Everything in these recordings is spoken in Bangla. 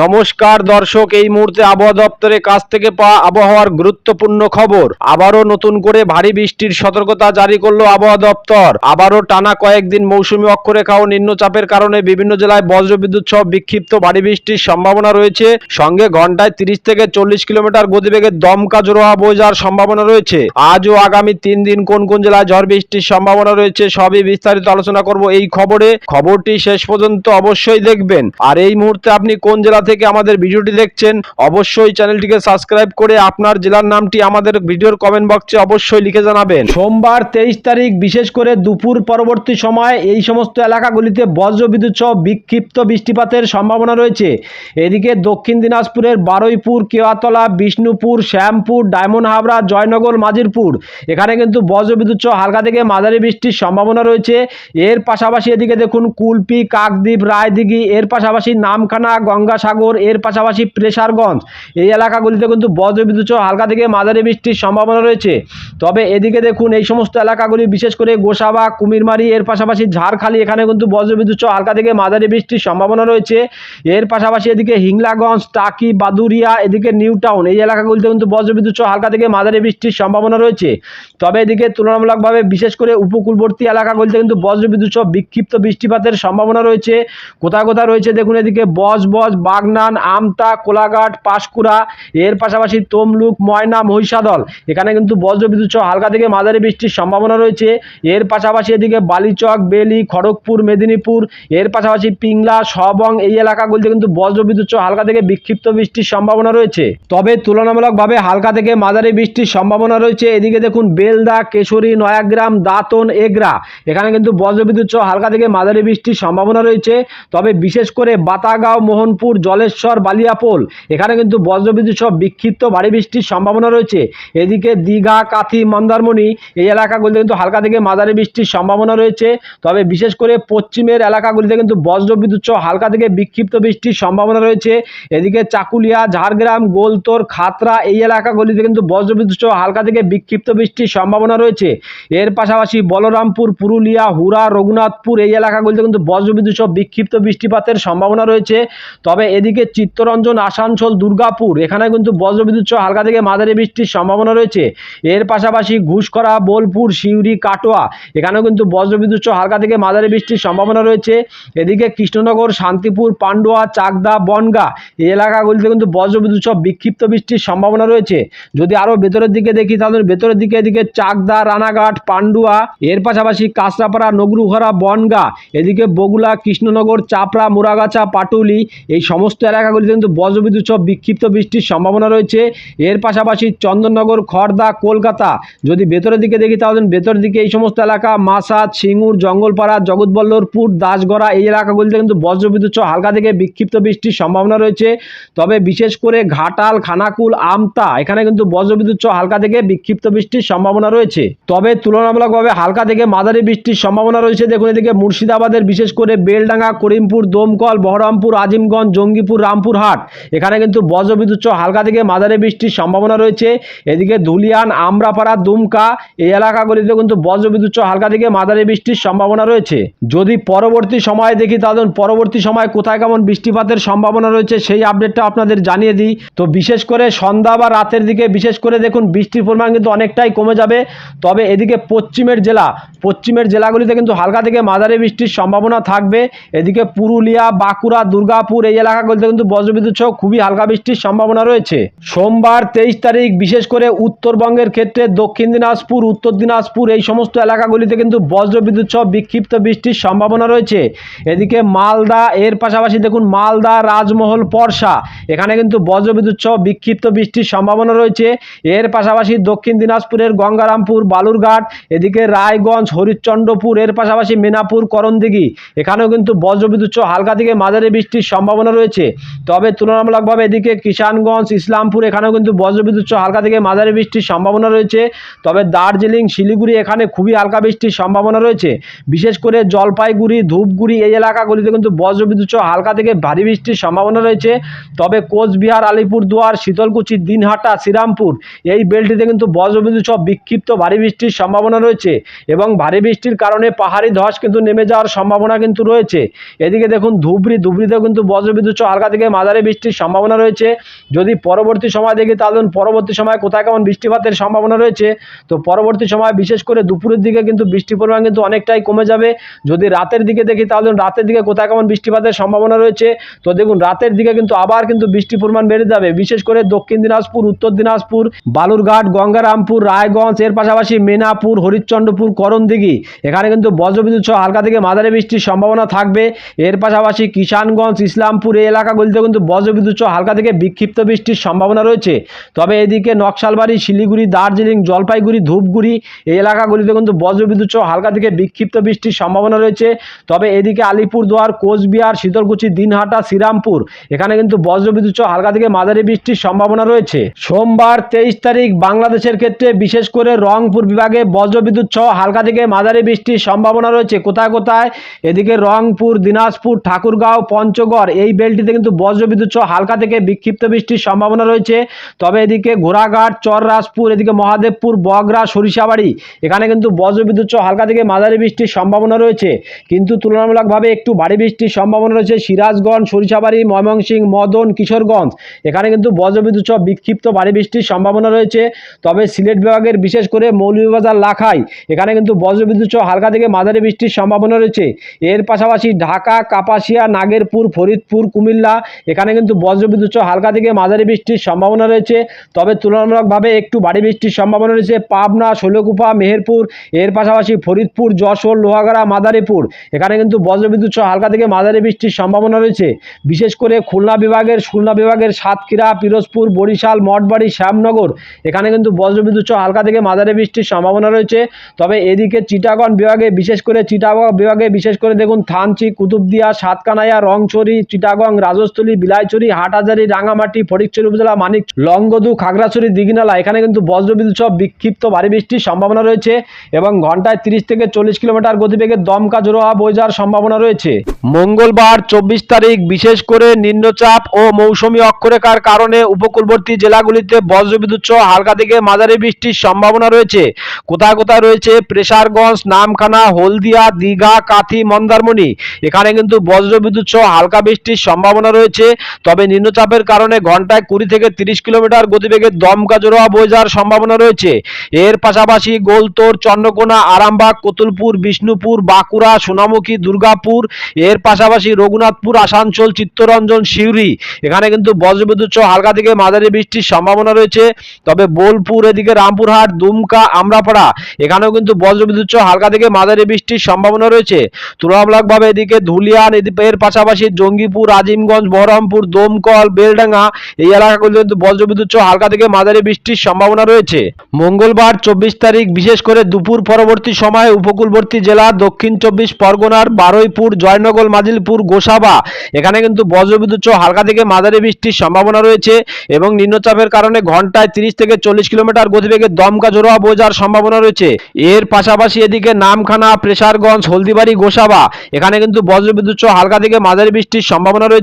নমস্কার দর্শক, এই মুহূর্তে আবহাওয়া দপ্তরের কাছ থেকে পাওয়া আবহাওয়ার গুরুত্বপূর্ণ খবর। আবারও নতুন করে ভারী বৃষ্টির সতর্কতা জারি করল আবহাওয়া দপ্তর। আবারও টানা কয়েকদিন মৌসুমী অক্ষরেখা ও নিম্নচাপের কারণে বিভিন্ন জেলায় বজ্রবিদ্যুৎ সহ বিক্ষিপ্ত ভারী বৃষ্টির সম্ভাবনা রয়েছে। সঙ্গে ঘন্টায় তিরিশ থেকে চল্লিশ কিলোমিটার গতিবেগে দমকা জোড়া বয়ে যাওয়ার সম্ভাবনা রয়েছে। আজ ও আগামী তিন দিন কোন কোন জেলায় ঝড় বৃষ্টির সম্ভাবনা রয়েছে সবই বিস্তারিত আলোচনা করব এই খবরে। খবরটি শেষ পর্যন্ত অবশ্যই দেখবেন। আর এই মুহূর্তে আপনি কোন জেলা থেকে আমাদের ভিডিওটি দেখছেন, অবশ্যই চ্যানেলটিকে সাবস্ক্রাইব করে আপনার জেলার নামটি আমাদের ভিডিওর কমেন্ট বক্সে অবশ্যই লিখে জানাবেন। সোমবার তেইশ তারিখ, বিশেষ করে দুপুর পরবর্তী সময় এই সমস্ত এলাকাগুলিতে বজ্রবিদ্যুৎ সহ বিক্ষিপ্ত বৃষ্টিপাতের সম্ভাবনা রয়েছে। এদিকে দক্ষিণ দিনাজপুরের বারুইপুর, কেওয়াতলা, বিষ্ণুপুর, শ্যামপুর, ডায়মন্ড হাবড়া, জয়নগর, মাজিরপুর, এখানে কিন্তু বজ্রবিদ্যুৎ সহ হালকা থেকে মাঝারি বৃষ্টির সম্ভাবনা রয়েছে। এর পাশাপাশি এদিকে দেখুন, কুলপি, কাকদ্বীপ, রায়দিঘি, এর পাশাপাশি নামখানা, গঙ্গাসাগর এর পাশাপাশি প্রেসারগঞ্জ। এই এলাকাগুলিতে কিন্তু বজ্রবিদ্যুৎ হালকা থেকে মাঝারি বৃষ্টির সম্ভাবনা রয়েছে। তবে এদিকে দেখুন, এই সমস্ত এলাকাগুলি, বিশেষ করে গোসাবা, কুমিরমারি, এর পাশাপাশি ঝাড়খালি, এখানে কিন্তু বজ্রবিদ্যুৎ হালকা থেকে মাঝারি বৃষ্টির সম্ভাবনা রয়েছে। এর পাশাপাশি এদিকে হিংলাগঞ্জ, টাকি, বাদুরিয়া, এদিকে নিউ টাউন, এই এলাকাগুলিতে কিন্তু বজ্রবিদ্যুৎ হালকা থেকে মাঝারি বৃষ্টির সম্ভাবনা রয়েছে। তবে এদিকে তুলনামূলকভাবে, বিশেষ করে উপকূলবর্তী এলাকাগুলিতে কিন্তু বজ্রবিদ্যুৎ বিক্ষিপ্ত বৃষ্টিপাতের সম্ভাবনা রয়েছে। কোথায় কোথায় রয়েছে, দেখুন এদিকে বজবজ বাগনান, আমতা, কোলাঘাট, পাঁশকুড়া, এর পাশাপাশি তমলুক, ময়না, মহিষাদল। এখানে কিন্তু বজ্রবিদ্যুৎ সহ হালকা থেকে মাঝারি বৃষ্টির সম্ভাবনা রয়েছে। এর পাশাপাশি এদিকে বালিচক, বেলি, খড়গপুর, মেদিনীপুর, এর পাশাপাশি পিংলা, সবং এই এলাকাগুলিতে কিন্তু বজ্রবিদ্যুৎ সহ হালকা থেকে বিক্ষিপ্ত বৃষ্টির সম্ভাবনা রয়েছে। তবে তুলনামূলকভাবে হালকা থেকে মাঝারি বৃষ্টির সম্ভাবনা রয়েছে। এদিকে দেখুন, বেলদা, কেশরী, নয়াগ্রাম, দাঁতন, এগরা। এখানে কিন্তু বজ্রবিদ্যুৎ সহ হালকা থেকে মাঝারি বৃষ্টির সম্ভাবনা রয়েছে। তবে বিশেষ করে বাতাগাঁও, মোহনপুর জলেশ্বর, বালিয়াপোল। এখানে কিন্তু বজ্রবিদ্যুৎ সহ বিক্ষিপ্ত ভারী বৃষ্টির সম্ভাবনা রয়েছে। এদিকে দীঘা, কাথি, মন্দারমণি এই এলাকাগুলিতে কিন্তু হালকা থেকে মাঝারি বৃষ্টির সম্ভাবনা রয়েছে। তবে বিশেষ করে পশ্চিমের এলাকাগুলিতে কিন্তু বজ্রবিদ্যুৎ সহ হালকা থেকে বিক্ষিপ্ত বৃষ্টির সম্ভাবনা রয়েছে। এদিকে চাকুলিয়া, ঝাড়গ্রাম, গোলতোর, খাতরা এই এলাকাগুলিতে কিন্তু বজ্রবিদ্যুৎ সহ হালকা থেকে বিক্ষিপ্ত বৃষ্টির সম্ভাবনা রয়েছে। এর পাশাপাশি বলরামপুর, পুরুলিয়া হুরা রঘুনাথপুর এই এলাকাগুলিতে কিন্তু বজ্রবিদ্যুৎ সহ বিক্ষিপ্ত বৃষ্টিপাতের সম্ভাবনা রয়েছে। তবে এদিকে চিত্তরঞ্জন, আসানসোল, দুর্গাপুর, এখানে কিন্তু বজ্রবিদ্যুৎ সহ হালকা থেকে মাঝারি বৃষ্টির সম্ভাবনা রয়েছে। এর পাশাপাশি ঘুষকরা বোলপুর, সিউড়ি, কাটোয়া, এখানেও কিন্তু বজ্রবিদ্যুৎ সহ হালকা থেকে মাঝারি বৃষ্টির সম্ভাবনা রয়েছে। এদিকে কৃষ্ণনগর, শান্তিপুর, পান্ডুয়া, চাকদা, বনগা এই এলাকাগুলিতে কিন্তু বজ্রবিদ্যুৎ সহ বিক্ষিপ্ত বৃষ্টির সম্ভাবনা রয়েছে। যদি আরও ভেতরের দিকে দেখি, তাহলে ভেতরের দিকে এদিকে চাকদা, রানাঘাট, পান্ডুয়া, এর পাশাপাশি কাঁচরাপাড়া নগরুঘরা বনগা, এদিকে বগুলা কৃষ্ণনগর, চাপড়া মুরাগাছা পাটুলি, এই সমস্ত এলাকাগুলিতে কিন্তু বজ্রবিদ্যুৎ সহ বিক্ষিপ্ত বৃষ্টির সম্ভাবনা রয়েছে। এর পাশাপাশি চন্দননগর খড়দা কলকাতা, যদি ভেতরের দিকে দেখি তাহলে ভেতরের দিকে এই সমস্ত এলাকা মাসাদ সিঙ্গুর, জঙ্গলপাড়া, জগৎবল্লভপুর, দাসগড়া, এই এলাকাগুলিতে কিন্তু বজ্রবিদ্যুৎ সহ হালকা থেকে বিক্ষিপ্ত বৃষ্টির সম্ভাবনা রয়েছে। তবে বিশেষ করে ঘাটাল, খানাকুল, আমতা, এখানে কিন্তু বজ্রবিদ্যুৎ সহ হালকা থেকে বিক্ষিপ্ত বৃষ্টির সম্ভাবনা রয়েছে। তবে তুলনামূলকভাবে হালকা থেকে মাঝারি বৃষ্টির সম্ভাবনা রয়েছে। দেখুন এদিকে মুর্শিদাবাদের বিশেষ করে বেলডাঙ্গা, করিমপুর, দমকল, বহরমপুর, আজিমগঞ্জ জঙ্গিপুর রামপুরহাট এখানে কিন্তু বজ্রবিদ্যুৎ সহ হালকা থেকে মাঝারি বৃষ্টির সম্ভাবনা রয়েছে। এদিকে ধুলিয়ান, আমরাপাড়া, দুমকা এই এলাকাগুলিতে কিন্তু বজ্রবিদ্যুৎ সহ হালকা থেকে মাঝারি বৃষ্টির সম্ভাবনা রয়েছে। যদি পরবর্তী সময়ে দেখি, তাহলে পরবর্তী সময় কোথায় কেমন বৃষ্টিপাতের সম্ভাবনা রয়েছে, সেই আপডেটটা আপনাদের জানিয়ে দিই। তো বিশেষ করে সন্ধ্যা বা রাতের দিকে বিশেষ করে দেখুন, বৃষ্টির পরিমাণ কিন্তু অনেকটাই কমে যাবে। তবে এদিকে পশ্চিমের জেলা, পশ্চিমের জেলাগুলিতে কিন্তু হালকা থেকে মাঝারি বৃষ্টির সম্ভাবনা থাকবে। এদিকে পুরুলিয়া, বাঁকুড়া, দুর্গাপুর এই এলাকাগুলিতে কিন্তু বজ্রবিদ্যুৎ সহ খুবই হালকা বৃষ্টির সম্ভাবনা রয়েছে। সোমবার তেইশ তারিখ, বিশেষ করে উত্তরবঙ্গের ক্ষেত্রে দক্ষিণ দিনাজপুর, উত্তর দিনাজপুর এই সমস্ত এলাকাগুলিতে কিন্তু বজ্রবিদ্যুৎ সহ বিক্ষিপ্ত বৃষ্টির সম্ভাবনা রয়েছে। এদিকে মালদা, এর পাশাপাশি দেখুন মালদা, রাজমহল পরশা এখানে কিন্তু বজ্রবিদ্যুৎ সহ বিক্ষিপ্ত বৃষ্টির সম্ভাবনা রয়েছে। এর পাশাপাশি দক্ষিণ দিনাজপুরের গঙ্গারামপুর, বালুরঘাট, এদিকে রায়গঞ্জ, হরিশ্চন্দ্রপুর, এর পাশাপাশি মেনাপুর করণদিঘি, এখানেও কিন্তু বজ্রবিদ্যুৎ সহ হালকা থেকে মাঝারি বৃষ্টির সম্ভাবনা রয়েছে। তবে তুলনামূলকভাবে এদিকে কিষানগঞ্জ, ইসলামপুর, এখানেও কিন্তু বজ্রবিদ্যুৎ হালকা থেকে মাঝারি বৃষ্টির সম্ভাবনা রয়েছে। তবে দার্জিলিং, শিলিগুড়ি, এখানে খুবই হালকা বৃষ্টির সম্ভাবনা রয়েছে। বিশেষ করে জলপাইগুড়ি, ধূপগুড়ি এই এলাকাগুলিতে কিন্তু বজ্রবিদ্যুৎ হালকা থেকে ভারী বৃষ্টির সম্ভাবনা রয়েছে। তবে কোচবিহার, আলিপুরদুয়ার, শীতলকুচি, দিনহাটা, শ্রীরামপুর এই বেলটিতে কিন্তু বজ্রবিদ্যুৎ বিক্ষিপ্ত ভারী বৃষ্টির সম্ভাবনা রয়েছে এবং ভারী বৃষ্টির কারণে পাহাড়ি ধস কিন্তু নেমে যাওয়ার সম্ভাবনা কিন্তু রয়েছে। এদিকে দেখুন ধুবড়ি, ধুবড়িতেও কিন্তু বজ্রবিদ্যুৎ হালকা থেকে মাঝারি বৃষ্টির সম্ভাবনা রয়েছে। যদি পরবর্তী সময় দেখি, তাহলে পরবর্তী সময় কোথায় কেমন বৃষ্টিপাতের সম্ভাবনা রয়েছে। তো পরবর্তী সময় বিশেষ করে দুপুরের দিকে কিন্তু বৃষ্টির পরিমাণ কিন্তু অনেকটাই কমে যাবে। যদি রাতের দিকে দেখি, তাহলে রাতের দিকে কোথায় কেমন বৃষ্টিপাতের সম্ভাবনা রয়েছে। তো দেখুন, রাতের দিকে কিন্তু আবার কিন্তু বৃষ্টির পরিমাণ বেড়ে যাবে। বিশেষ করে দক্ষিণ দিনাজপুর, উত্তর দিনাজপুর, বালুরঘাট, গঙ্গারামপুর, রায়গঞ্জ, এর পাশাপাশি মেনাপুর, হরিশ্চন্দ্রপুর, করণদিঘি। এখানে কিন্তু বজ্রবিদ্যুৎ সহ হালকা থেকে মাঝারি বৃষ্টির সম্ভাবনা থাকবে। এর পাশাপাশি কিষানগঞ্জ, ইসলামপুর এলাকাগুলিতে কিন্তু বজ্রবিদ্যুৎ হালকা থেকে বিক্ষিপ্ত বৃষ্টির সম্ভাবনা রয়েছে। তবে এদিকে নকশালবাড়ি, শিলিগুড়ি, দার্জিলিং, জলপাইগুড়ি, ধূপগুড়ি এই এলাকাগুলিতে কিন্তু বজ্রবিদ্যুৎ হালকা থেকে বিক্ষিপ্ত বৃষ্টির সম্ভাবনা রয়েছে। তবে এদিকে আলিপুরদুয়ার, কোচবিহার শীতলকুচি দিনহাটা, শ্রীরামপুর এখানে কিন্তু বজ্রবিদ্যুৎ হালকা থেকে মাঝারি বৃষ্টির সম্ভাবনা রয়েছে। সোমবার তেইশ তারিখ বাংলাদেশের ক্ষেত্রে বিশেষ করে রংপুর বিভাগে বজ্রবিদ্যুৎ সহ হালকা থেকে মাঝারি বৃষ্টির সম্ভাবনা রয়েছে। কোথায় কোথায়? এদিকে রংপুর, দিনাজপুর, ঠাকুরগাঁও, পঞ্চগড় এই বেলটিতে কিন্তু বজ্রবিদ্যুৎ সহ হালকা থেকে বিক্ষিপ্ত বৃষ্টির সম্ভাবনা রয়েছে। তবে এদিকে ঘোড়াঘাট, চররাজপুর, এদিকে মহাদেবপুর, বগরা, সরিষাবাড়ি, এখানে কিন্তু বজ্রবিদ্যুৎ সহ হালকা থেকে মাঝারি বৃষ্টির সম্ভাবনা রয়েছে। কিন্তু তুলনামূলকভাবে একটু ভারী বৃষ্টির সম্ভাবনা রয়েছে সিরাজগঞ্জ, সরিষাবাড়ি, ময়মনসিংহ, মদন, কিশোরগঞ্জ। এখানে কিন্তু বজ্রবিদ্যুৎ সহ বিক্ষিপ্ত ভারী বৃষ্টির সম্ভাবনা রয়েছে। তবে সিলেট বিভাগের বিশেষ করে মৌলভীবাজার, লাখাই, এখানে কিন্তু বজ্রবিদ্যুৎ সহ হালকা থেকে মাঝারি বৃষ্টির সম্ভাবনা রয়েছে। এর পাশাপাশি ঢাকা, কাপাসিয়া, নাগেরপুর, ফরিদপুর কুমিল্লা। এখানে কিন্তু বজ্রবিদ্যুৎ সহ হালকা থেকে মাঝারি বৃষ্টির সম্ভাবনা রয়েছে। তবে তুলনামূলকভাবে একটু ভারী বৃষ্টির সম্ভাবনা রয়েছে। পাবনা শৈলকুপা মেহেরপুর, এর পাশাপাশি ফরিদপুর, যশোর, লোহাগাড়া, মাদারীপুর। এখানে কিন্তু বজ্রবিদ্যুৎ সহ হালকা থেকে মাঝারি বৃষ্টির সম্ভাবনা রয়েছে। বিশেষ করে খুলনা বিভাগের খুলনা বিভাগের সাতক্ষীরা, পিরোজপুর, বরিশাল, মঠবাড়ি, শ্যামনগর। এখানে কিন্তু বজ্রবিদ্যুৎ সহ হালকা থেকে মাঝারি বৃষ্টির সম্ভাবনা রয়েছে। তবে এদিকে চিটাগং বিভাগে বিশেষ করে, চিটাগং বিভাগে বিশেষ করে দেখুন, থানচি, কুতুবদিয়া, সাতকানাইয়া, রংছড়ি, চিটাগং রাজস্থলী, বিলাইছড়ি, হাটহাজারি রাঙামাটি ফটিকছড়ি উপজেলা, মানিক, লংগদু, খাগড়াছড়ি, দিঘিনালা, এখানে কিন্তু বজ্রবিদ্যুৎ সহ বিক্ষিপ্ত ভারী বৃষ্টির সম্ভাবনা রয়েছে এবং ঘন্টায় তিরিশ থেকে চল্লিশ কিলোমিটার গতিবেগে দমকা জোড়া বয়ে যাওয়ার সম্ভাবনা রয়েছে। মঙ্গলবার চব্বিশ তারিখ, বিশেষ করে নিম্নচাপ ও মৌসুমি অক্ষরেখার কারণে উপকূলবর্তী জেলাগুলিতে বজ্রবিদ্যুৎ সহ হালকা থেকে মাঝারি বৃষ্টির সম্ভাবনা রয়েছে। কোথায় কোথায় রয়েছে? প্রেসারগঞ্জ, নামখানা, হলদিয়া, দীঘা, কাথি, মন্দারমণি। এখানে কিন্তু বজ্রবিদ্যুৎ সহ হালকা বৃষ্টির সম্ভাবনা রয়েছে। তবে নিম্নচাপের কারণে ঘন্টায় কুড়ি থেকে তিরিশ কিলোমিটার গতিবেগে দমকা জোড়া বয়ে যাওয়ার সম্ভাবনা রয়েছে। এর পাশাপাশি গোলতোর, চন্দ্রকোনা, আরামবাগ, কতুলপুর, বিষ্ণুপুর, বাঁকুড়া, সোনামুখী, দুর্গাপুর, এর পাশাপাশি রঘুনাথপুর, আসানসোল, চিত্তরঞ্জন, সিউড়ি। এখানে কিন্তু বজ্রবিদ্যুৎ সহ হালকা থেকে মাঝারি বৃষ্টির সম্ভাবনা রয়েছে। তবে বোলপুর, এদিকে রামপুরহাট, দুমকা, আমরাপাড়া, এখানেও কিন্তু বজ্রবিদ্যুৎ সহ হালকা থেকে মাঝারি বৃষ্টির সম্ভাবনা রয়েছে। তুলনামূলকভাবে এদিকে ধুলিয়ান এর পাশাপাশি জঙ্গিপুর আজিমগঞ্জ বহরমপুর, দমকল, বেলডাঙ্গা এই এলাকাগুলো কিন্তু বজ্রবিদ্যুৎ সহ হালকা থেকে মাঝারি বৃষ্টির সম্ভাবনা রয়েছে। মঙ্গলবার চব্বিশ তারিখ, বিশেষ করে দুপুর পরবর্তী সময়ে উপকূলবর্তী জেলা দক্ষিণ চব্বিশ পরগনার বারুইপুর, জয়নগর, মাজিলপুর, গোসাবা এখানে কিন্তু বজ্রবিদ্যুৎ সহ হালকা থেকে মাঝারি বৃষ্টির সম্ভাবনা রয়েছে এবং নিম্নচাপের কারণে ঘন্টায় তিরিশ থেকে চল্লিশ কিলোমিটার গতিবেগে দমকা জোড়া বোঝার সম্ভাবনা রয়েছে। এর পাশাপাশি এদিকে নামখানা, প্রেসারগঞ্জ, হলদিবাড়ি, গোসাবা এখানে কিন্তু বজ্রবিদ্যুৎ সহ হালকা থেকে মাঝারি বৃষ্টির সম্ভাবনা রয়েছে।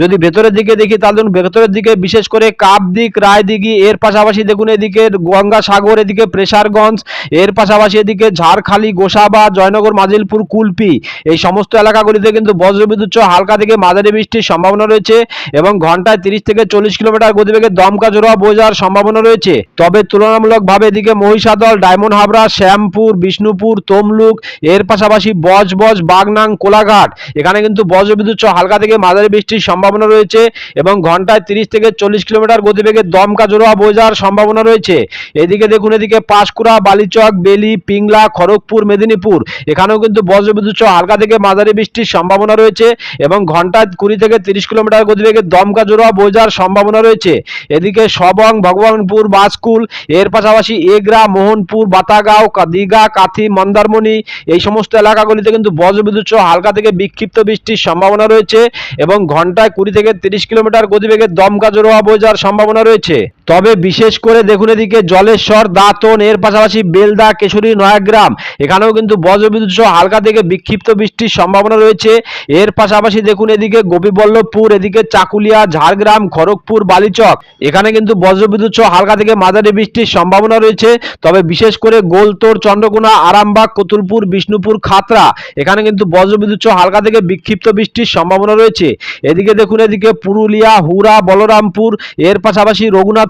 যদি ভেতরের দিকে দেখি, তাহলে ভেতরের দিকে বিশেষ করে কাপদিক রায়দিঘি এর পাশাপাশি দেখুন এদিকে গঙ্গাসাগর এদিকে প্রেসারগঞ্জ, এর পাশাপাশি এদিকে ঝাড়খালি, গোসাবা, জয়নগর, মাজিলপুর, কুলপি। এই সমস্ত এলাকাগুলিতে কিন্তু বজ্রবিদ্যুৎ হালকা থেকে মাঝারি বৃষ্টির সম্ভাবনা রয়েছে এবং ঘন্টায় তিরিশ থেকে চল্লিশ কিলোমিটার গতিবেগে দমকা জোড়া যাওয়ার সম্ভাবনা রয়েছে। তবে তুলনামূলকভাবে এদিকে মহিষাদল, ডায়মন্ড হাবড়া, শ্যামপুর, বিষ্ণুপুর, তমলুক, এর পাশাপাশি বজবজ, বাগনাং, কোলাঘাট, এখানে কিন্তু বজ্রবিদ্যুৎ হালকা থেকে মাঝারি বৃষ্টির সম্ভাবনা রয়েছে এবং ঘন্টায় তিরিশ থেকে চল্লিশ কিলোমিটার গতিবেগে দমকা জোড়া যাওয়ার সম্ভাবনা রয়েছে। এদিকে দেখুন, এদিকে পাঁশকুড়া, বালিচক, বেলি, পিংলা, খড়গপুর, মেদিনীপুর, এখানেও কিন্তু বজ্রবিদ্যুৎ সহ হালকা থেকে মাঝারি বৃষ্টির সম্ভাবনা রয়েছে এবং ঘন্টায় কুড়ি থেকে তিরিশ কিলোমিটার গতিবেগে দমকা জোড়া যাওয়ার সম্ভাবনা রয়েছে। এদিকে সবং, ভগবানপুর বাসকুল এর পাশাপাশি এগরা, মোহনপুর, বাতাগাঁও দীঘা কাথি, মন্দারমণি, এই সমস্ত এলাকাগুলিতে কিন্তু বজ্রবিদ্যুৎ হালকা থেকে বিক্ষিপ্ত বৃষ্টির সম্ভাবনা রয়েছে এবং ঘন্টায় কুড়ি থেকে তিরিশ কিলোমিটার গতিবেগে দমকা জোরোয়া বয়ে যাওয়ার সম্ভাবনা রয়েছে। তবে বিশেষ করে দেখুন এদিকে জলেশ্বর, দাঁতন, এর পাশাপাশি বেলদা, কেশরী, নয়াগ্রাম। এখানেও কিন্তু বজ্রবিদ্যুৎ সহ হালকা থেকে বিক্ষিপ্ত বৃষ্টির সম্ভাবনা রয়েছে। এর পাশাপাশি দেখুন এদিকে গোপীবল্লভপুর, এদিকে চাকুলিয়া, ঝাড়গ্রাম, খড়গপুর, বালিচক। এখানে কিন্তু বজ্রবিদ্যুৎ সহ হালকা থেকে মাঝারি বৃষ্টির সম্ভাবনা রয়েছে। তবে বিশেষ করে গোলতোর, চন্দ্রকোনা, আরামবাগ, কতুলপুর, বিষ্ণুপুর, খাতরা। এখানে কিন্তু বজ্রবিদ্যুৎ সহ হালকা থেকে বিক্ষিপ্ত বৃষ্টির সম্ভাবনা রয়েছে। এদিকে দেখুন এদিকে পুরুলিয়া হুরা বলরামপুর, এর পাশাপাশি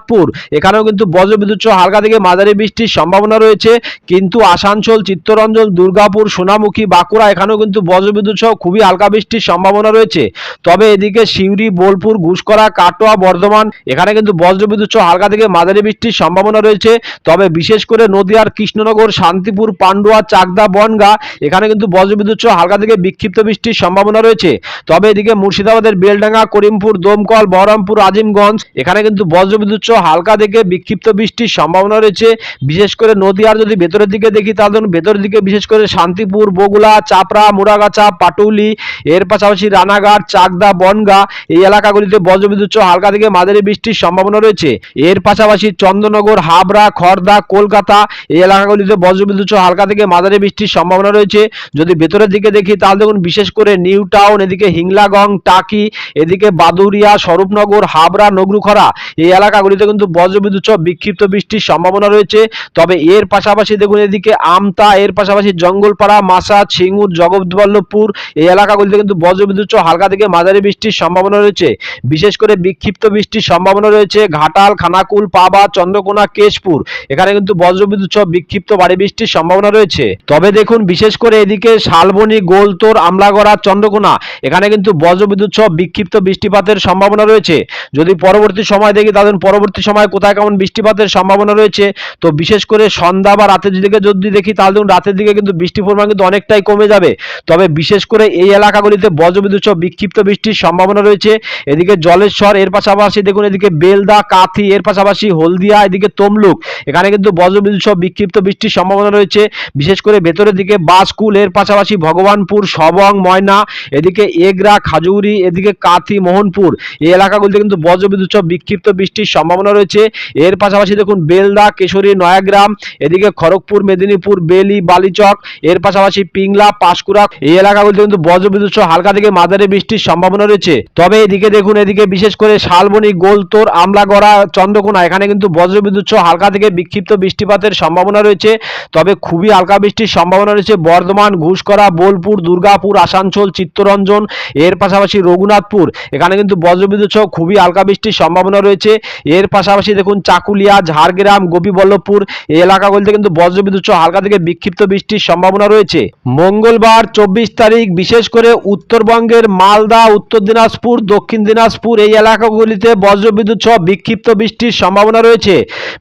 রঘুনাথপুর এখানেও কিন্তু বজ্রবিদ্যুৎ সহ হালকা থেকে মাঝারি বৃষ্টির সম্ভাবনা রয়েছে। কিন্তু আসানসোল, চিত্তরঞ্জন, দুর্গাপুর, সোনামুখী, বাঁকুড়া, এখানেও কিন্তু বজ্রবিদ্যুৎ সহ খুবই হালকা বৃষ্টির সম্ভাবনা রয়েছে। তবে এদিকে সিউড়ি, বোলপুর ঘুষকরা কাটোয়া, বর্ধমান, এখানে কিন্তু বজ্রবিদ্যুৎ সহ হালকা থেকে মাঝারি বৃষ্টির সম্ভাবনা রয়েছে। তবে বিশেষ করে নদিয়ার কৃষ্ণনগর, শান্তিপুর, পান্ডুয়া, চাকদা, বনগা, এখানে কিন্তু বজ্রবিদ্যুৎ সহ হালকা থেকে বিক্ষিপ্ত বৃষ্টির সম্ভাবনা রয়েছে। তবে এদিকে মুর্শিদাবাদের বেলডাঙ্গা, করিমপুর, দমকল, বহরমপুর, আজিমগঞ্জ, এখানে কিন্তু বজ্রবিদ্যুৎ সহ হালকা থেকে বিক্ষিপ্ত বৃষ্টির সম্ভাবনা রয়েছে। বিশেষ করে নদিয়ার যদি ভেতরের দিকে দেখি, তাহলে ভেতরের দিকে বিশেষ করে শান্তিপুর বগুলা চাপড়া মুরাগাছা পাটুলি, এর পাশাপাশি রানাঘাট, চাকদা, বনগা এই এলাকাগুলিতে বজ্রবিদ্যুৎ হালকা থেকে মাঝারি বৃষ্টির সম্ভাবনা রয়েছে। এর পাশাপাশি চন্দ্রনগর, হাবড়া খড়দা কলকাতা এই এলাকাগুলিতে বজ্রবিদ্যুৎ হালকা থেকে মাঝারি বৃষ্টির সম্ভাবনা রয়েছে। যদি ভেতরের দিকে দেখি, তাহলে দেখুন বিশেষ করে নিউ টাউন, এদিকে হিংলাগং, টাকি, এদিকে বাদুরিয়া স্বরূপনগর, হাবড়া, নগরুখরা এই এলাকাগুলিতে কিন্তু বজ্রবিদ্যুৎ সহ বিক্ষিপ্ত বৃষ্টির সম্ভাবনা রয়েছে। তবে এর পাশাপাশি দেখুন এদিকে আমতা, এর পাশাপাশি জঙ্গলপাড়া, মাসা, ছিঙ্গুর, জগৎবল্লভপুর এই এলাকাগুলিতে কিন্তু বজ্রবিদ্যুৎ সহ হালকা থেকে মাঝারি বৃষ্টির সম্ভাবনা রয়েছে। বিশেষ করে বিক্ষিপ্ত বৃষ্টির সম্ভাবনা রয়েছে ঘাটাল, খানাকুল, পাবা, চন্দ্রকোনা, কেশপুর। এখানে কিন্তু বজ্রবিদ্যুৎ সহ বিক্ষিপ্ত ভারী বৃষ্টির সম্ভাবনা রয়েছে। তবে দেখুন বিশেষ করে এদিকে শালবনী, গোলতোর, আমলাগড়া, চন্দ্রকোনা এখানে কিন্তু বজ্রবিদ্যুৎ সহ বিক্ষিপ্ত বৃষ্টিপাতের সম্ভাবনা রয়েছে। যদি পরবর্তী সময় দেখি তাদের পরবর্তী সময় কোথায় কেমন বৃষ্টিপাতের সম্ভাবনা রয়েছে? তো বিশেষ করে সন্ধ্যা বা রাতের দিকে যদি দেখি, তাহলে দেখুন রাতের দিকে কিন্তু বৃষ্টির পরিমাণ কিন্তু অনেকটাই কমে যাবে। তবে বিশেষ করে এই এলাকাগুলিতে বজ্রবিদ্যুৎ সহ বিক্ষিপ্ত বৃষ্টির সম্ভাবনা রয়েছে। এদিকে জলেশ্বর, এর পাশাপাশি দেখুন এদিকে বেলদা, কাথি, এর পাশাপাশি হলদিয়া, এদিকে তমলুক। এখানে কিন্তু বজ্রবিদ্যুৎ সহ বিক্ষিপ্ত বৃষ্টির সম্ভাবনা রয়েছে। বিশেষ করে ভেতরের দিকে বাসকুল, এর পাশাপাশি ভগবানপুর, সবং, ময়না, এদিকে এগরা, খাজুরি, এদিকে কাথি, মোহনপুর। এই এলাকাগুলিতে কিন্তু বজ্রবিদ্যুৎ সহ বিক্ষিপ্ত বৃষ্টির সম্ভাবনা রয়েছে। এর পাশাপাশি দেখুন, বেলদা, কেশরী, নয়াগ্রাম, এদিকে খড়গপুর, মেদিনীপুর, বেলি, বালিচক, এর পাশাপাশি পিংলা, পাঁশকুড়া, এই এলাকাগুলিতে কিন্তু বজ্রবিদ্যুৎ সহ হালকা থেকে মাঝারি বৃষ্টির সম্ভাবনা রয়েছে। তবে এদিকে দেখুন, এদিকে বিশেষ করে শালবনী, গোলতোর, আমলাগড়া, চন্দ্রকোনা, এখানে কিন্তু বজ্রবিদ্যুৎ সহ হালকা থেকে বিক্ষিপ্ত বৃষ্টিপাতের সম্ভাবনা রয়েছে। তবে খুবই হালকা বৃষ্টির সম্ভাবনা রয়েছে বর্ধমান ঘুষকরা বোলপুর, দুর্গাপুর, আসানসোল, চিত্তরঞ্জন, এর পাশাপাশি রঘুনাথপুর। এখানে কিন্তু বজ্রবিদ্যুৎ সহ খুবই হালকা বৃষ্টির সম্ভাবনা রয়েছে। এর পাশাপাশি দেখুন চাকুলিয়া, ঝাড়গ্রাম, গোপীবল্লভপুর এই এলাকাগুলিতে কিন্তু বজ্রবিদ্যুৎ সহ হালকা থেকে বিক্ষিপ্ত বৃষ্টির সম্ভাবনা রয়েছে। মঙ্গলবার চব্বিশ তারিখ বিশেষ করে উত্তরবঙ্গের মালদা, উত্তর দিনাজপুর, দক্ষিণ দিনাজপুর এই এলাকাগুলিতে বজ্রবিদ্যুৎ সহ বিক্ষিপ্ত বৃষ্টির সম্ভাবনা রয়েছে।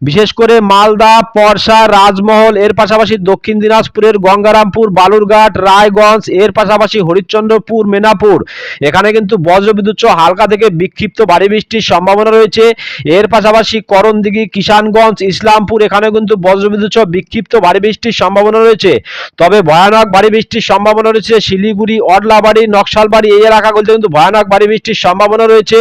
বিশেষ করে মালদা, পরশা, রাজমহল, এর পাশাপাশি দক্ষিণ দিনাজপুরের গঙ্গারামপুর, বালুরঘাট, রায়গঞ্জ, এর পাশাপাশি হরিশ্চন্দ্রপুর মেনাপুর এখানে কিন্তু বজ্রবিদ্যুৎ সহ হালকা থেকে বিক্ষিপ্ত ভারী বৃষ্টির সম্ভাবনা রয়েছে। এর পাশাপাশি করণদিঘি, কিষানগঞ্জ, ইসলামপুর এখানে কিন্তু বজ্রবিদ্যুৎ সহ বিক্ষিপ্ত ভারী বৃষ্টির সম্ভাবনা রয়েছে। তবে ভয়ানক ভারী বৃষ্টির সম্ভাবনা রয়েছে শিলিগুড়ি, অডলাবাড়ি, নকশালবাড়ি এই এলাকাগুলিতে কিন্তু ভয়ানক ভারী বৃষ্টির সম্ভাবনা রয়েছে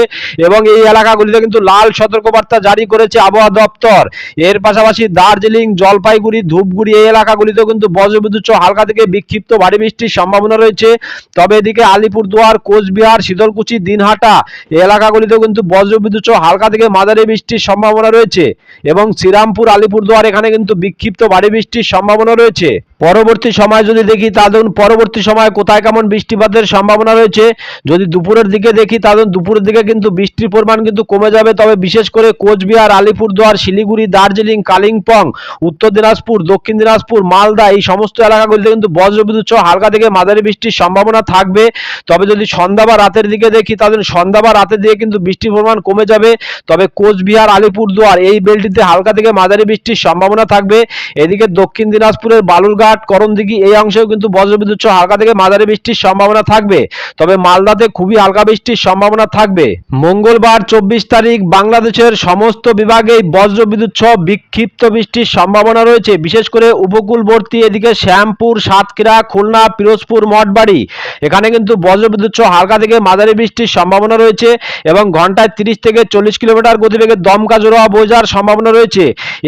এবং এই এলাকাগুলিতে কিন্তু লাল সতর্কবার্তা জারি করেছে আবহাওয়া দপ্তর। এর পাশাপাশি দার্জিলিং, জলপাইগুড়ি, ধূপগুড়ি এই এলাকাগুলিতেও কিন্তু বজ্রবিদ্যুৎ সহ হালকা থেকে বিক্ষিপ্ত ভারী বৃষ্টির সম্ভাবনা রয়েছে। তবে এদিকে আলিপুরদুয়ার, কোচবিহার শীতলকুচি দিনহাটা এই এলাকাগুলিতেও কিন্তু বজ্রবিদ্যুৎ সহ হালকা থেকে মাঝারি বৃষ্টির সম্ভাবনা রয়েছে এবং শ্রীরামপুর আলিপুরদুয়ার এখানে কিন্তু বিক্ষিপ্ত ভারী বৃষ্টির সম্ভাবনা রয়েছে। পরবর্তী সময় যদি দেখি দেখুন পরবর্তী সময় কোথায় কেমন বৃষ্টিপাতের সম্ভাবনা রয়েছে? যদি দুপুরের দিকে দেখি তাহলে দুপুরের দিকে কিন্তু বৃষ্টির পরিমাণ কিন্তু কমে যাবে। তবে বিশেষ করে কোচবিহার, আলিপুরদুয়ার, শিলিগুড়ি, দার্জিলিং, কালিম্পং, উত্তর দিনাজপুর, দক্ষিণ দিনাজপুর, মালদা এই সমস্ত এলাকাগুলিতে কিন্তু বজ্রবিদ্যুৎ সহ হালকা থেকে মাঝারি বৃষ্টির সম্ভাবনা থাকবে। তবে যদি সন্ধ্যা বা রাতের দিকে দেখি তাহলে সন্ধ্যা বা রাতের দিকে কিন্তু বৃষ্টির পরিমাণ কমে যাবে। তবে কোচবিহার, আলিপুরদুয়ার এই বেলটিতে হালকা থেকে মাঝারি বৃষ্টির সম্ভাবনা থাকবে। এদিকে দক্ষিণ দিনাজপুরের বালুরঘাট রানাঘাট করণদিঘি, এই অংশেও কিন্তু বজ্রবিদ্যুৎ সহ হালকা থেকে মাঝারি বৃষ্টির সম্ভাবনা থাকবে। তবে মালদাতে খুবই হালকা বৃষ্টির সম্ভাবনা থাকবে। মঙ্গলবার চব্বিশ তারিখ বাংলাদেশের সমস্ত বিভাগেই বজ্রবিদ্যুৎ সহ বিক্ষিপ্ত বৃষ্টির সম্ভাবনা রয়েছে। বিশেষ করে উপকূলবর্তী এদিকে শ্যামপুর, সাতক্ষীরা, খুলনা, পিরোজপুর, মঠবাড়ি, এখানে কিন্তু বজ্রবিদ্যুৎ সহ হালকা থেকে মাঝারি বৃষ্টির সম্ভাবনা রয়েছে এবং ঘন্টায় তিরিশ থেকে চল্লিশ কিলোমিটার গতিবেগে দমকা জোড়া বোঝার সম্ভাবনা রয়েছে।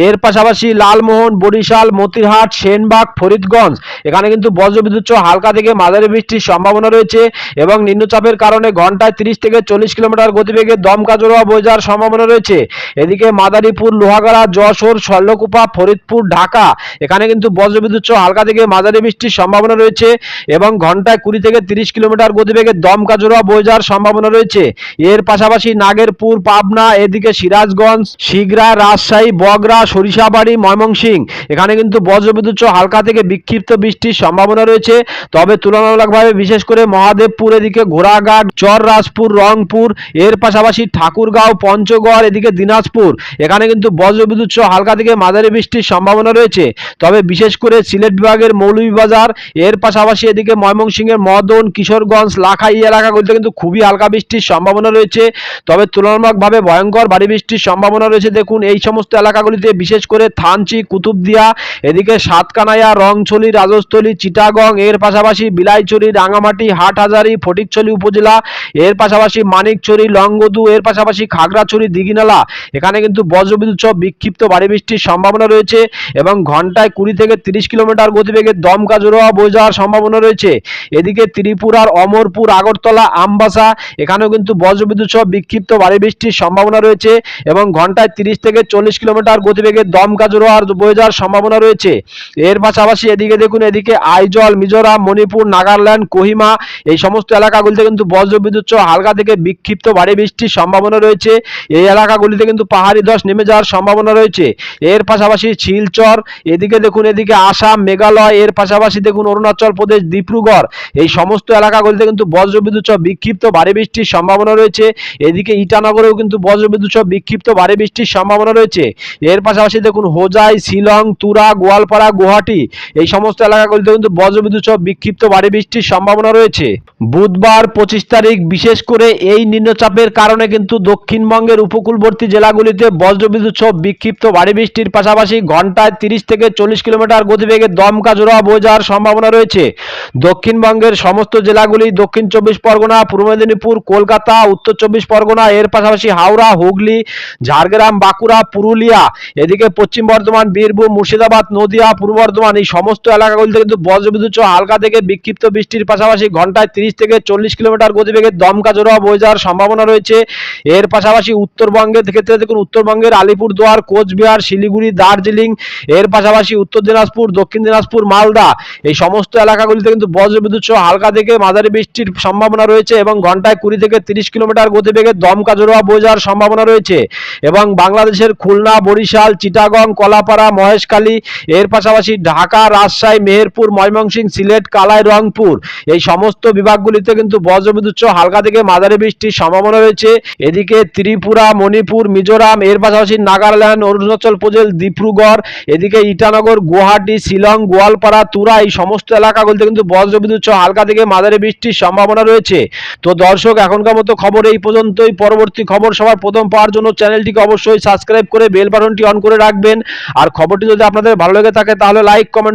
এর পাশাপাশি লালমোহন, বরিশাল, মতিরহাট, সেনবাগ ফরিদগঞ্জ এখানে কিন্তু বজ্রবিদ্যুৎ সহ হালকা থেকে মাঝারি বৃষ্টির সম্ভাবনা রয়েছে এবং নিম্নচাপের কারণে ঘন্টায় তিরিশ থেকে চল্লিশ কিলোমিটার গতিবেগে দমকা জোড়া বোঝার সম্ভাবনা রয়েছে। এদিকে মাদারীপুর, লোহাগাড়া, যশোর, শল্যকুপা, ফরিদপুর, ঢাকা এখানে কিন্তু বজ্রবিদ্যুৎ সহ হালকা থেকে মাঝারি বৃষ্টির সম্ভাবনা রয়েছে এবং ঘন্টায় কুড়ি থেকে তিরিশ কিলোমিটার গতিবেগে দমকা জোড়া বয়ে যাওয়ার সম্ভাবনা রয়েছে। এর পাশাপাশি নাগেরপুর, পাবনা, এদিকে সিরাজগঞ্জ, শিগরা, রাজশাহী বগরা সরিষাবাড়ি, ময়মনসিংহ এখানে কিন্তু বজ্রবিদ্যুৎ সহ হালকা থেকে বিক্ষিপ্ত বৃষ্টির সম্ভাবনা রয়েছে। তবে তুলনামূলকভাবে বিশেষ করে মহাদেবপুর এদিকে ঘোড়াঘাট, চররাজপুর, রংপুর, এর পাশাপাশি ঠাকুরগাঁও, পঞ্চগড়, এদিকে দিনাজপুর। এখানে কিন্তু বজ্রবিদ্যুৎ সহ হালকা থেকে মাঝারি বৃষ্টির সম্ভাবনা রয়েছে। তবে বিশেষ করে সিলেট বিভাগের মৌলভীবাজার, এর পাশাপাশি এদিকে ময়মনসিংহের মদন, কিশোরগঞ্জ, লাখাই এই এলাকাগুলিতে কিন্তু খুবই হালকা বৃষ্টির সম্ভাবনা রয়েছে। তবে তুলনামূলকভাবে ভয়ঙ্কর ভারী বৃষ্টির সম্ভাবনা রয়েছে। দেখুন, এই সমস্ত এলাকাগুলিতে বিশেষ করে থানচি, কুতুবদিয়া, এদিকে সাতকানাইয়া রংছলি, রাজস্থলী, চিটাগং, এর পাশাপাশি বিলাইছড়ি, রাঙামাটি, হাটহাজারি, ফটিকছড়ি উপজেলা, এর পাশাপাশি মানিকছড়ি, লংগদু, এর পাশাপাশি খাগড়াছড়ি, দিঘিনালা। এখানে কিন্তু বজ্রবিদ্যুৎ সহ বিক্ষিপ্ত ভারী বৃষ্টির সম্ভাবনা রয়েছে এবং ঘন্টায় কুড়ি থেকে তিরিশ কিলোমিটার গতিবেগে দমকা জোড়া বয়ে যাওয়ার সম্ভাবনা রয়েছে। এদিকে ত্রিপুরার অমরপুর, আগরতলা, আমবাসা, এখানেও কিন্তু বজ্রবিদ্যুৎ সহ বিক্ষিপ্ত ভারী বৃষ্টির সম্ভাবনা রয়েছে এবং ঘন্টায় তিরিশ থেকে চল্লিশ কিলোমিটার গতিবেগে দমকা জোড়া বয়ে যাওয়ার সম্ভাবনা রয়েছে। এর পাশাপাশি এদিকে দেখুন, এদিকে আইজল, মিজোরাম, মণিপুর, নাগাল্যান্ড, কোহিমা, এই সমস্ত এলাকাগুলিতে কিন্তু বজ্রবিদ্যুৎ সহ হালকা থেকে বিক্ষিপ্ত ভারী বৃষ্টির সম্ভাবনা রয়েছে। এই এলাকাগুলিতে কিন্তু পাহাড়ি ধস নেমে যাওয়ার সম্ভাবনা রয়েছে। এর পাশাপাশি শিলচর, এদিকে দেখুন, এদিকে আসাম, মেঘালয়, এর পাশাপাশি দেখুন, অরুণাচল প্রদেশ, ডিব্রুগড়। এই সমস্ত এলাকাগুলিতে কিন্তু বজ্রবিদ্যুৎ সহ বিক্ষিপ্ত ভারী বৃষ্টির সম্ভাবনা রয়েছে। এদিকে ইটানগরেও কিন্তু বজ্রবিদ্যুৎ সহ বিক্ষিপ্ত ভারী বৃষ্টির সম্ভাবনা রয়েছে। এর পাশাপাশি দেখুন, হোজাই, শিলং, তুরা, গোয়ালপাড়া, গুয়াহাটি এই সমস্ত এলাকাগুলিতে কিন্তু বজ্রবিদ্যুৎ সহ বিক্ষিপ্ত ভারী বৃষ্টির সম্ভাবনা রয়েছে। বুধবার পঁচিশ তারিখ, বিশেষ করে এই নিম্নচাপের কারণে কিন্তু দক্ষিণবঙ্গের উপকূলবর্তী জেলাগুলিতে বজ্রবিদ্যুৎ সহ বিক্ষিপ্ত ভারী বৃষ্টির পাশাপাশি ঘন্টায় তিরিশ থেকে চল্লিশ কিলোমিটার গতিবেগে দমকা জোড়া বয়ে যাওয়ার সম্ভাবনা রয়েছে। দক্ষিণবঙ্গের সমস্ত জেলাগুলি দক্ষিণ চব্বিশ পরগনা, পূর্ব মেদিনীপুর, কলকাতা, উত্তর চব্বিশ পরগনা, এর পাশাপাশি হাওড়া, হুগলি, ঝাড়গ্রাম, বাঁকুড়া, পুরুলিয়া, এদিকে পশ্চিম বর্ধমান, বীরভূম, মুর্শিদাবাদ, নদিয়া, পূর্ব বর্ধমান এই সমস্ত এলাকাগুলিতে কিন্তু বজ্রবিদ্যুৎ সহ হালকা থেকে বিক্ষিপ্ত বৃষ্টির পাশাপাশি ঘন্টায় তিরিশ থেকে চল্লিশ কিলোমিটার গতিবেগে দমকা জোড়া বয়ে যাওয়ার সম্ভাবনা রয়েছে। এর পাশাপাশি উত্তরবঙ্গের ক্ষেত্রে দেখুন, উত্তরবঙ্গের আলিপুরদুয়ার, কোচবিহার, শিলিগুড়ি, দার্জিলিং, এর পাশাপাশি উত্তর দিনাজপুর, দক্ষিণ দিনাজপুর, মালদা এই সমস্ত এলাকাগুলিতে কিন্তু বজ্রবিদ্যুৎ সহ হালকা থেকে মাঝারি বৃষ্টির সম্ভাবনা রয়েছে এবং ঘন্টায় কুড়ি থেকে তিরিশ কিলোমিটার গতিবেগে দমকা জোড়া বয়ে যাওয়ার সম্ভাবনা রয়েছে। এবং বাংলাদেশের খুলনা, বরিশাল, চিটাগং, কলাপাড়া, মহেশখালী, এর পাশাপাশি ঢাকা রাজশাহী, মেহেরপুর, ময়মনসিংহ, সিলেট, কালাই, রংপুর। এই সমস্ত বিভাগগুলিতে কিন্তু বজ্রবিদ্যুৎ হালকা থেকে মাঝারি বৃষ্টির সম্ভাবনা রয়েছে। এদিকে ত্রিপুরা, মণিপুর, মিজোরাম, এর পাশাপাশি নাগাল্যান্ড, অরুণাচল প্রদেশ, ডিব্রুগড়, এদিকে ইটানগর, গুয়াহাটি, শিলং, গোয়ালপাড়া, তুরা এই সমস্ত এলাকাগুলিতে কিন্তু বজ্রবিদ্যুৎ হালকা থেকে মাঝারি বৃষ্টির সম্ভাবনা রয়েছে। তো দর্শক, এখনকার মতো খবর এই পর্যন্তই। পরবর্তী খবর সবার প্রথম পাওয়ার জন্য চ্যানেলটিকে অবশ্যই সাবস্ক্রাইব করে বেল বাটনটি অন করে রাখবেন। আর খবরটি যদি আপনাদের ভালো লেগে থাকে, তাহলে লাইক, কমেন্ট